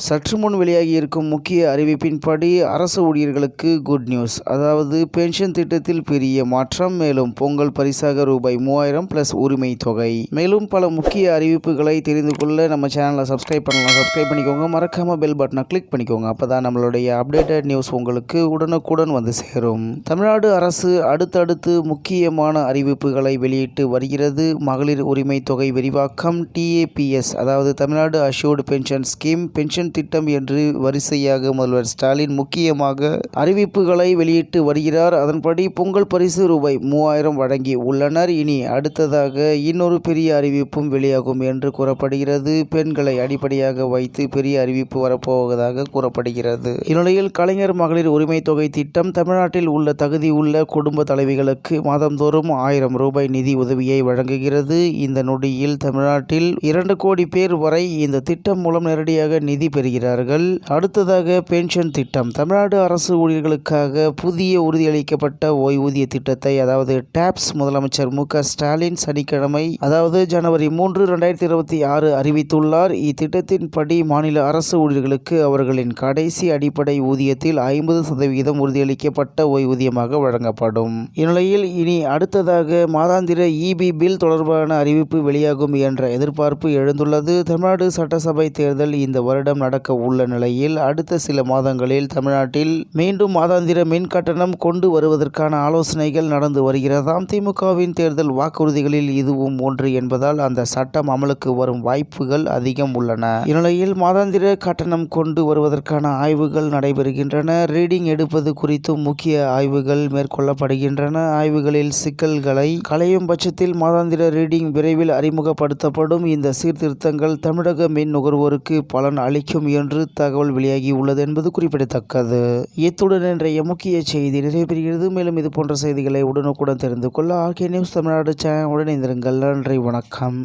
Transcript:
சற்று முன் வெளியாகி இருக்கும் முக்கிய அறிவிப்பின்படி அரசு ஊழியர்களுக்கு குட் நியூஸ் அதாவது பென்ஷன் திட்டத்தில் பெரிய மாற்றம் மேலும் பொங்கல் பரிசாக ரூபாய் மூவாயிரம் பிளஸ் உரிமை தொகை. மேலும் பல முக்கிய அறிவிப்புகளை தெரிந்து கொள்ள நம்ம சேனலை சப்ஸ்கிரைப் பண்ணலாம். சப்ஸ்கிரைப் பண்ணிக்கோங்க. மறக்காம பெல் பட்டனை கிளிக் பண்ணிக்கோங்க. அப்பதான் நம்மளுடைய அப்டேட்டட் நியூஸ் உங்களுக்கு உடனுக்குடன் வந்து சேரும். தமிழ்நாடு அரசு அடுத்தடுத்து முக்கியமான அறிவிப்புகளை வெளியிட்டு வருகிறது. மகளிர் உரிமை தொகை விரிவாக்கம் டிஏபிஎஸ் அதாவது Tamil Nadu assured pension scheme pension திட்டம் என்று வரிசையாக முதல்வர் ஸ்டாலின் முக்கியமாக அறிவிப்புகளை வெளியிட்டு வருகிறார். அதன்படி பொங்கல் பரிசு ரூபாய் மூவாயிரம் வழங்கி உள்ளனர். இனி அடுத்ததாக இன்னொரு பெரிய அறிவிப்பும் வெளியாகும் என்று கூறப்படுகிறது. பெண்களை அடிப்படையாக வைத்து பெரிய அறிவிப்பு வரப்போவதாக கூறப்படுகிறது. இந்நிலையில் கலைஞர் மகளிர் உரிமை தொகை திட்டம் தமிழ்நாட்டில் உள்ள தகுதி உள்ள குடும்ப தலைவிகளுக்கு மாதந்தோறும் ஆயிரம் ரூபாய் நிதி உதவியை வழங்குகிறது. இந்த நொடியில் தமிழ்நாட்டில் இரண்டு கோடி பேர் வரை இந்த திட்டம் மூலம் நேரடியாக நிதி பெறுகிறார்கள். அடுத்ததாக பென்ஷன் திட்டம். தமிழ்நாடு அரசு ஊழியர்களுக்காக புதிய உறுதியளிக்கப்பட்ட ஓய்வூதிய திட்டத்தை அதாவது டாப்ஸ் முதலமைச்சர் மு ஸ்டாலின் சனிக்கிழமை அதாவது ஜனவரி மூன்று ரெண்டாயிரத்தி இருபத்தி ஆறு அறிவித்துள்ளார். இத்திட்டத்தின்படி மாநில அரசு ஊழியர்களுக்கு அவர்களின் கடைசி அடிப்படை ஊதியத்தில் ஐம்பது சதவிகிதம் உறுதியளிக்கப்பட்ட ஓய்வூதியமாக வழங்கப்படும். இந்நிலையில் இனி அடுத்ததாக மாதாந்திர இபி பில் தொடர்பான அறிவிப்பு வெளியாகும் என்ற எதிர்பார்ப்பு எழுந்துள்ளது. தமிழ்நாடு சட்டசபை தேர்தல் இந்த வருடம் நடக்க உள்ள நிலையில் அடுத்த சில மாதங்களில் தமிழ்நாட்டில் மீண்டும் மாதாந்திர மின் கட்டணம் கொண்டு வருவதற்கான ஆலோசனைகள் நடந்து வருகிறதாம். திமுகவின் தேர்தல் வாக்குறுதிகளில் இதுவும் ஒன்று என்பதால் அந்த சட்டம் அமலுக்கு வரும் வாய்ப்புகள் அதிகம் உள்ளன. இந்நிலையில் மாதாந்திர கட்டணம் கொண்டு வருவதற்கான ஆய்வுகள் நடைபெறுகின்றன. ரீடிங் எடுப்பது குறித்தும் முக்கிய ஆய்வுகள் மேற்கொள்ளப்படுகின்றன. ஆய்வுகளில் சிக்கல்களை களையும் பட்சத்தில் மாதாந்திர ரீடிங் விரைவில் அறிமுகப்படுத்தப்படும். இந்த சீர்திருத்தங்கள் தமிழக மின் நுகர்வோருக்கு பலன் அளிக்கும் என்று தகவல் வெளியாகி உள்ளது என்பது குறிப்பிடத்தக்கது. இத்துடன் இன்றைய முக்கிய செய்தி நிறைவேறுகிறது மேலும் இது போன்ற செய்திகளை உடனுக்குடன் தெரிந்து கொள்ள ஆர்கே நியூஸ் தமிழ்நாடு சேனல் இணைந்திருங்கள். நன்றி வணக்கம்.